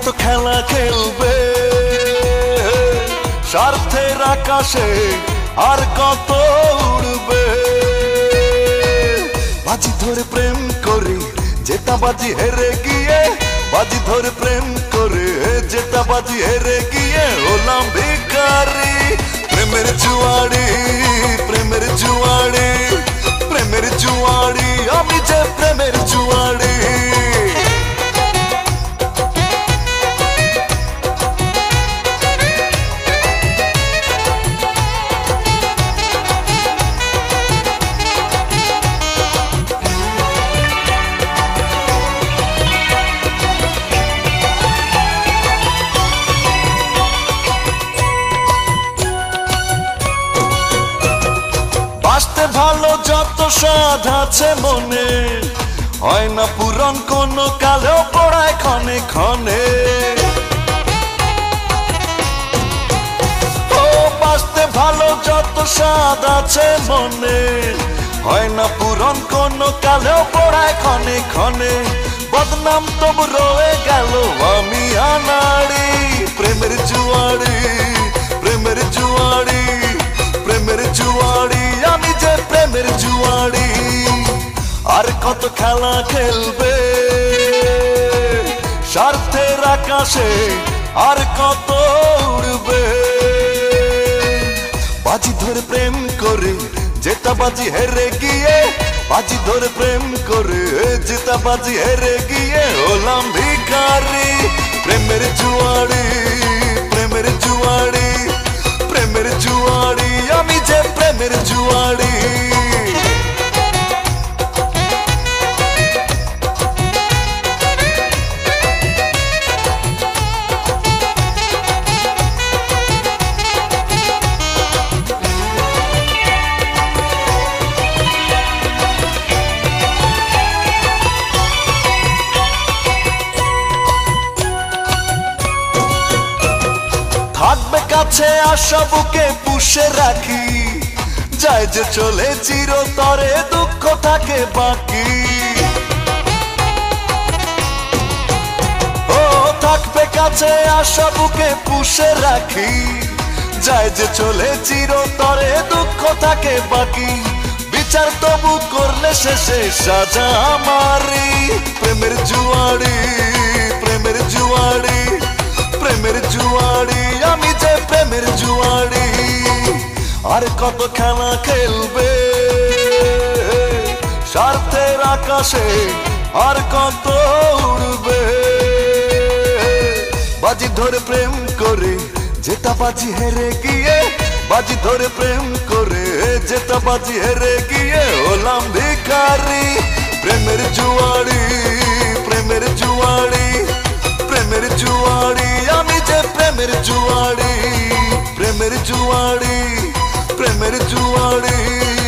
মত খেলা খেলবে। স্বার্থের আকাশে আর কত উড়বে। বাজি ধরে প্রেম করে যেটা বাজি হেরে গিয়ে। বাজি ধরে প্রেম করে যেটা বাজি হেরে গিয়ে। হলাম ভিকারি প্রেমের জুয়াড়ি প্রেমের জুয়াড়ি প্রেমের জুয়াড়ি। আমি যে প্রেমের জুয়াড়ি বাঁচতে ভালো যত স্বাদ আছে মনে। হয় না পূরণ কোন কালেও পড়ায় ক্ষণে ক্ষণে। বাঁচতে ভালো যত স্বাদ আছে মনে। হয় না পূরণ কোন কালেও পড়ায় ক্ষণে ক্ষণে। বদনাম তবু রয়ে গেল আমি আনাড়ি, প্রেমের জুয়ারি আর কত খেলা খেলবে? স্বার্থের আকাশে আর কত উড়বে? বাজি ধরে প্রেম করে যেটা বাজি হেরে গিয়ে, বাজি ধরে প্রেম করে যেটা বাজি হেরে গিয়ে হলাম ভিখারি থাকবে কাছে আশা বুকে পুষে রাখি। যায় যে চলে চিরতরে দুঃখ থাকে বাকি। ও, থাকবে কাছে আশা বুকে পুষে রাখি। যায় যে চলে চিরতরে দুঃখ থাকে বাকি। বিচার তবু করলে শেষে সাজা আমারি প্রেমের জুয়ারি প্রেমের জুয়ারি আর কত খেলা খেলবে? স্বার্থের আকাশে আর কত উড়বে? বাজি ধরে প্রেম করে যেটা বাজি হেরে গিয়ে, বাজি ধরে প্রেম করে যেটা বাজি হেরে গিয়ে হলাম ভিখারি। প্রেমের জুয়ারি প্রেমের জুয়ারি প্রেমের জুয়ারি আমি যে প্রেমের জুয়ারি প্রেমের জুয়ারি প্রেমের জুয়ারি